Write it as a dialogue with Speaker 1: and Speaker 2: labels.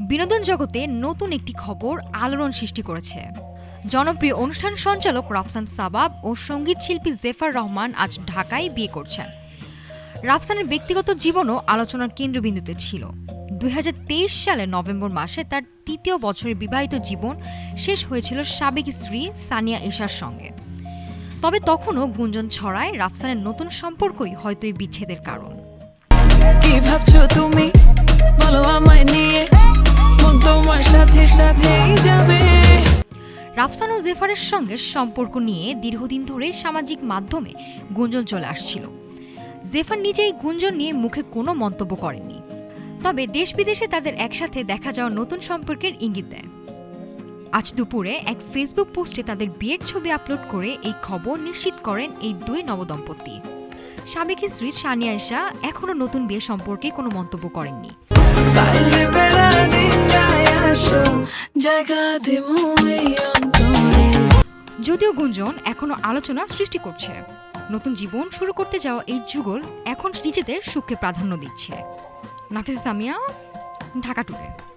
Speaker 1: বিনোদন জগতে নতুন একটি খবর আলোড়ন সৃষ্টি করেছে। জনপ্রিয় অনুষ্ঠান সঞ্চালক রাফসান সাবাব ও সংগীত শিল্পী জেফার রহমান আজ ঢাকায় বিয়ে করছেন। রাফসানের ব্যক্তিগত জীবনও আলোচনার কেন্দ্রবিন্দুতে ছিল। দুই সালের নভেম্বর মাসে তার তৃতীয় বছরের বিবাহিত জীবন শেষ হয়েছিল সাবেক স্ত্রী সানিয়া ইশার সঙ্গে। তবে তখনও গুঞ্জন ছড়ায় রাফসানের নতুন সম্পর্কই হয়তো এই বিচ্ছেদের কারণ।
Speaker 2: কি ভাবছ তুমি? বলো আমায় নিয়ে। মন তোমার সাথে সাথেই যাবে।
Speaker 1: রাফসান ও জেফারের সঙ্গে সম্পর্ক নিয়ে দীর্ঘদিন ধরে সামাজিক মাধ্যমে গুঞ্জন চলে আসছিল। জেফার নিজেই গুঞ্জন নিয়ে মুখে কোনো মন্তব্য করেননি। তবে দেশ বিদেশে তাদের একসাথে দেখা যাওয়া নতুন সম্পর্কের ইঙ্গিত দেয়। আজ দুপুরে এক ফেসবুক পোস্টে তাদের বিয়ের ছবি আপলোড করে এই খবর নিশ্চিত করেন এই দুই নবদম্পতি। সাবেক স্ত্রী সানিয়া এশা এখনও নতুন বিয়ে সম্পর্কে কোনো মন্তব্য করেননি। যদিও গুঞ্জন এখনও আলোচনা সৃষ্টি করছে। নতুন জীবন শুরু করতে যাওয়া এই যুগল এখন নিজেদের সুখকে প্রাধান্য দিচ্ছে। নাফিস সামিয়া ঢাকা টুডে।